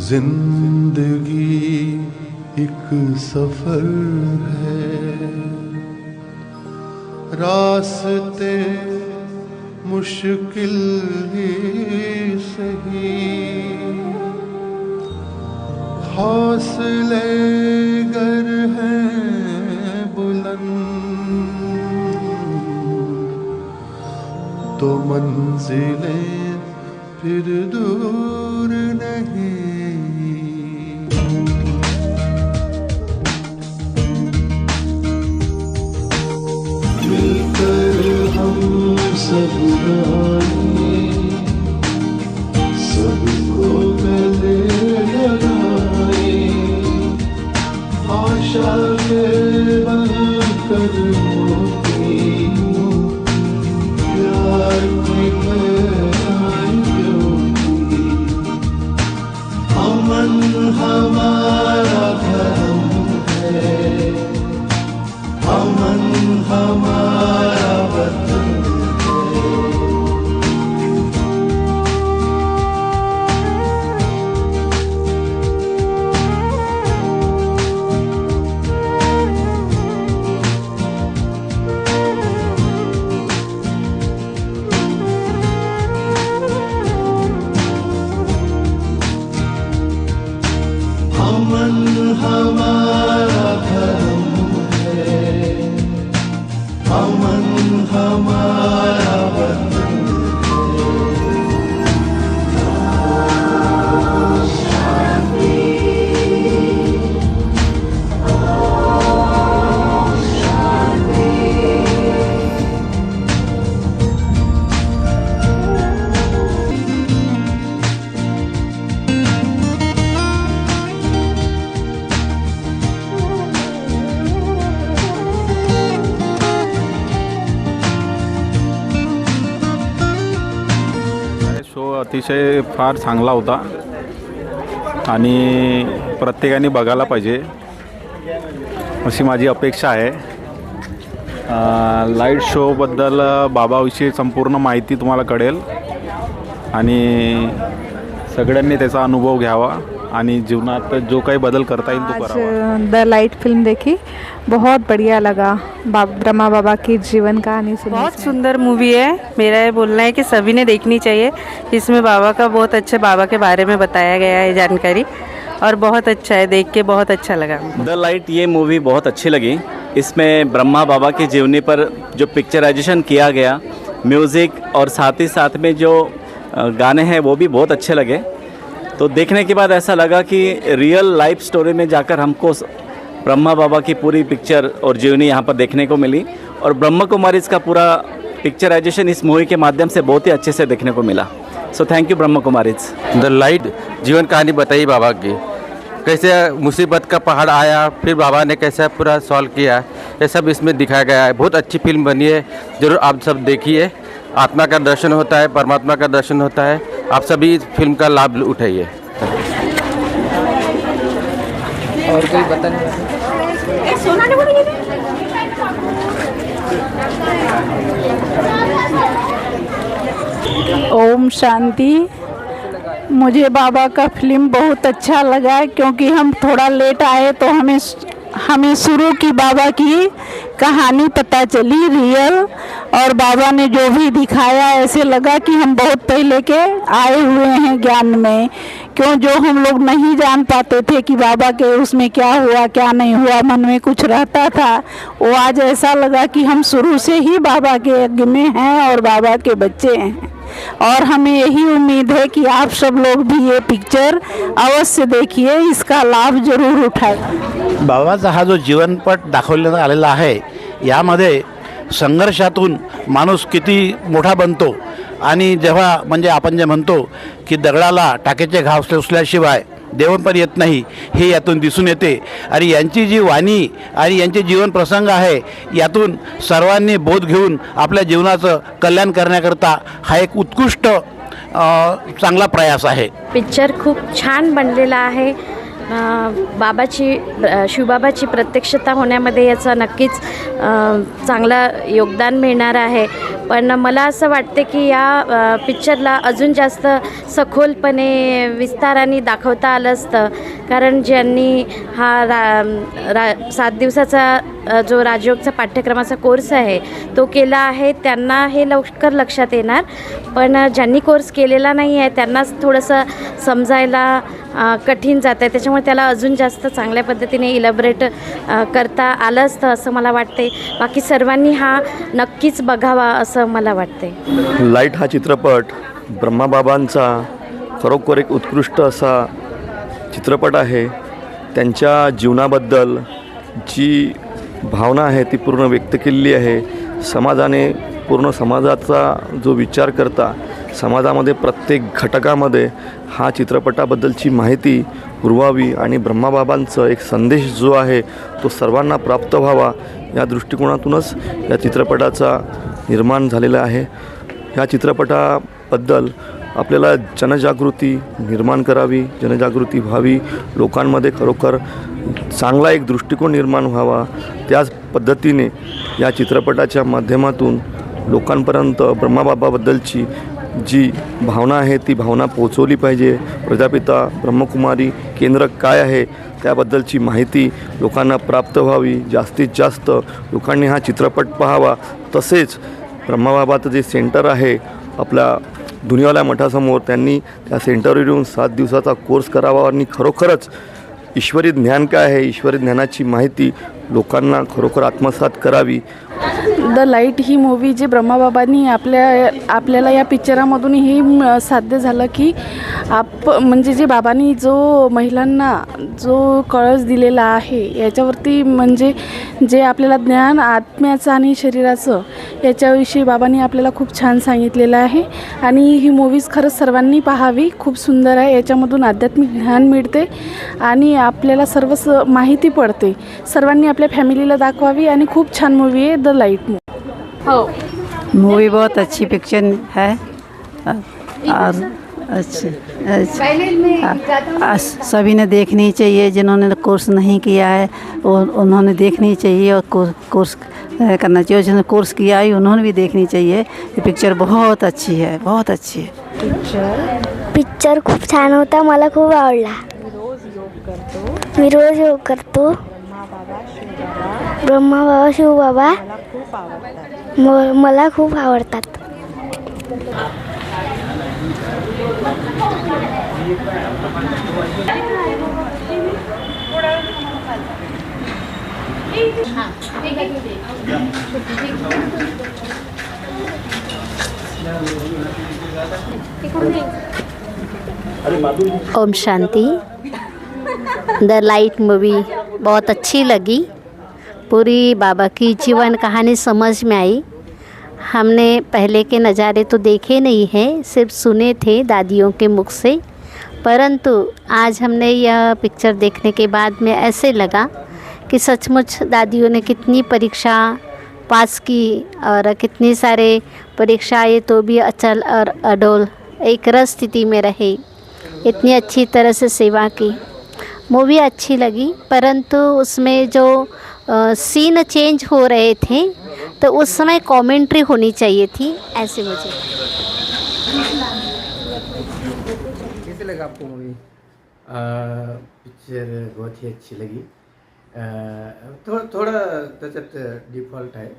ज़िंदगी एक सफ़र है। रास्ते मुश्किल ही सही। हौसले गर हैं बुलंद। तो मंजिलें फिर दूर अतिशय फार चांगला होता. आणि प्रत्येकाने बघायला पाहिजे. अशी माझी अपेक्षा आहे. लाइट शोबद्दल बाबाविषयी संपूर्ण माहिती तुम्हाला कळेल. आणि सगळ्यांनी त्याचा अनुभव घ्यावा. आणि जीवनात जो काही बदल करता येईल तो करावा. आज द लाइट फ़िल्म देखी बहुत बढ़िया लगा बा, ब्रह्मा बाबा की जीवन कहानी सुनी बहुत सुंदर मूवी है। मेरा ये बोलना है कि सभी ने देखनी चाहिए। इसमें बाबा का बहुत अच्छे बाबा के बारे में बताया गया है जानकारी। और बहुत अच्छा है देख के बहुत अच्छा लगा द लाइट ये मूवी बहुत अच्छी लगी। इसमें ब्रह्मा बाबा की जीवनी पर जो पिक्चराइजेशन किया गया म्यूज़िक और साथ ही साथ में जो गाने हैं वो भी बहुत अच्छे लगे। तो देखने के बाद ऐसा लगा कि रियल लाइफ स्टोरी में जाकर हमको ब्रह्मा बाबा की पूरी पिक्चर और जीवनी यहाँ पर देखने को मिली और ब्रह्म कुमारी इसका पूरा पिक्चराइजेशन इस मूवी के माध्यम से बहुत ही अच्छे से देखने को मिला। So thank you Brahma Kumaris the light जीवन कहानी बताई बाबा की। कैसे मुसीबत का पहाड़ आया, फिर बाबा ने कैसे पूरा सॉल्व किया, ये सब इसमें दिखाया गया है। बहुत अच्छी फ़िल्म बनी है, ज़रूर आप सब देखिए। आत्मा का दर्शन होता है, परमात्मा का दर्शन होता है। आप सभी इस फ़िल्म का लाभ उठाइए। और कोई बता नहीं ओम शांति। मुझे बाबा का फ़िल्म बहुत अच्छा लगा क्योंकि हम थोड़ा लेट आए तो हमें हमें शुरू की बाबा की कहानी पता चली रियल और बाबा ने जो भी दिखाया, ऐसे लगा कि हम बहुत पहले के आए हुए हैं ज्ञान में। क्यों? जो हम लोग नहीं जान पाते थे कि बाबा के उसमें क्या हुआ, क्या नहीं हुआ, मन में कुछ रहता था, वो आज ऐसा लगा कि हम शुरू से ही बाबा के यज्ञ में हैं और बाबा के बच्चे हैं। और हमें यही उम्मीद है कि आप सब लोग भी ये पिक्चर अवश्य देखिए, इसका लाभ ज़रूर उठाएँ बाबाचा हा जो जीवनपट दाखवण्यात आलेला आहे यामध्ये संघर्षातून माणूस किती मोठा बनतो आणि जेव्हा म्हणजे आपण जे म्हणतो की दगडाला टाकेचे घाव सुचल्याशिवाय देवण पण येत नाही हे यातून दिसून येते. आणि यांची जी वाणी आणि यांचे जीवन प्रसंग आहे यातून सर्वांनी बोध घेऊन आपल्या जीवनाचं कल्याण करण्याकरता हा एक उत्कृष्ट चांगला प्रयास आहे. पिक्चर खूप छान बनलेला आहे. बाबाची शिवबाबाची प्रत्यक्षता होण्यामध्ये याचा नक्कीच चांगला योगदान मिळणार आहे. पण मला असं वाटते की या पिक्चरला अजून जास्त सखोलपणे विस्ताराने दाखवता आलं असतं. कारण ज्यांनी हा रा रा सात दिवसाचा जो राजयोगचा पाठ्यक्रमाचा कोर्स आहे तो केला आहे त्यांना हे लवकर लक्षात येणार. पण ज्यांनी कोर्स केलेला नाही आहे त्यांनाच थोडंसं समजायला कठीण जात आहे त्याच्यामुळे त्याला अजून जास्त चांगल्या पद्धतीने इलॅबरेट करता आलं असतं असं मला वाटते बाकी सर्वांनी हा नक्कीच बघावा असं मला वाटते लाइट हा चित्रपट ब्रह्माबाबांचा खरोखर एक उत्कृष्ट असा चित्रपट आहे. त्यांच्या जीवनाबद्दल जी भावना आहे ती पूर्ण व्यक्त केलेली आहे. समाजाने पूर्ण समाजाचा जो विचार करता समाजामध्ये प्रत्येक घटकामध्ये हा चित्रपटाबद्दलची माहिती पुरवावी आणि ब्रह्माबाबांचं एक संदेश जो आहे तो सर्वांना प्राप्त व्हावा या दृष्टिकोनातूनच या चित्रपटाचा निर्माण झालेला आहे. ह्या चित्रपटाबद्दल आपल्याला जनजागृती निर्माण करावी जनजागृती व्हावी लोकांमध्ये खरोखर चांगला एक दृष्टिकोन निर्माण व्हावा त्याच पद्धतीने या चित्रपटाच्या माध्यमातून लोकांपर्यंत ब्रह्माबाबाबद्दलची जी भावना आहे ती भावना पोचवली पाहिजे. प्रजापिता ब्रह्मकुमारी केंद्र काय आहे त्याबद्दलची माहिती लोकांना प्राप्त व्हावी. जास्तीत जास्त लोकांनी हा चित्रपट पाहावा. तसेच ब्रह्माबाबाचं जे सेंटर आहे आपल्या दुनियाला मठासमोर त्यांनी त्या सेंटरवर येऊन सात दिवसाचा कोर्स करावा आणि खरोखरच ईश्वरी ज्ञान काय आहे ईश्वरी ज्ञानाची माहिती लोकांना खरोखर आत्मसात करावी. द लाइट ही मूवी जे ब्रह्माबाबांनी आपल्या आपल्याला या पिक्चरामधून हे म- साध्य झालं की आप म्हणजे जे बाबांनी जो महिलांना जो कळस दिलेला आहे याच्यावरती म्हणजे जे आपल्याला ज्ञान आत्म्याचं आणि शरीराचं याच्याविषयी बाबांनी आपल्याला खूप छान सांगितलेलं आहे. आणि ही मूवीज खरंच सर्वांनी पाहावी खूप सुंदर आहे याच्यामधून आध्यात्मिक ज्ञान मिळते आणि आपल्याला सर्वच माहिती पडते. सर्वांनी आपल्या फॅमिलीला दाखवावी आणि खूप छान मूवी आहे द लाइट मूवी बहुत अच्छी पिक्चर है। और अच्छी अच्छी। सभी ने देखनी चाहिए जिन्होंने कोर्स नहीं किया है वो उन्होंने देखनी चाहिए और कोर्स करना चाहिए। जिन्होंने कोर्स किया है उन्होंने भी देखनी चाहिए। ये पिक्चर बहुत अच्छी है बहुत अच्छी है। पिक्चर खूप छान होता मला खूप आवडला. मी रोज योग करतो. ब्रह्मा बाबा शिव बाबा. शिवबाबा म- मला खूप आवडतात. ओम शांति. द लाइट मूवी बहुत अच्छी लगी. पूरी बाबा की जीवन कहानी समझ में आई। हमने पहले के नज़ारे तो देखे नहीं हैं, सिर्फ़ सुने थे दादियों के मुख से। परंतु आज हमने यह पिक्चर देखने के बाद में ऐसे लगा कि सचमुच दादियों ने कितनी परीक्षा पास की और कितनी सारे परीक्षाएँ तो भी अचल और अडोल एक रस स्थिति में रहे। इतनी अच्छी तरह से सेवा की। मूवी अच्छी लगी, परंतु उसमें जो सीन चेंज हो रहे थे तो उस समय कमेंट्री होनी चाहिए थी ऐसे मुझे। कैसे लगा आपको मूवी पिक्चर बहुत ही अच्छी लगी। थोड़ा थोड़ा थोडं डिफ़ॉल्ट आहे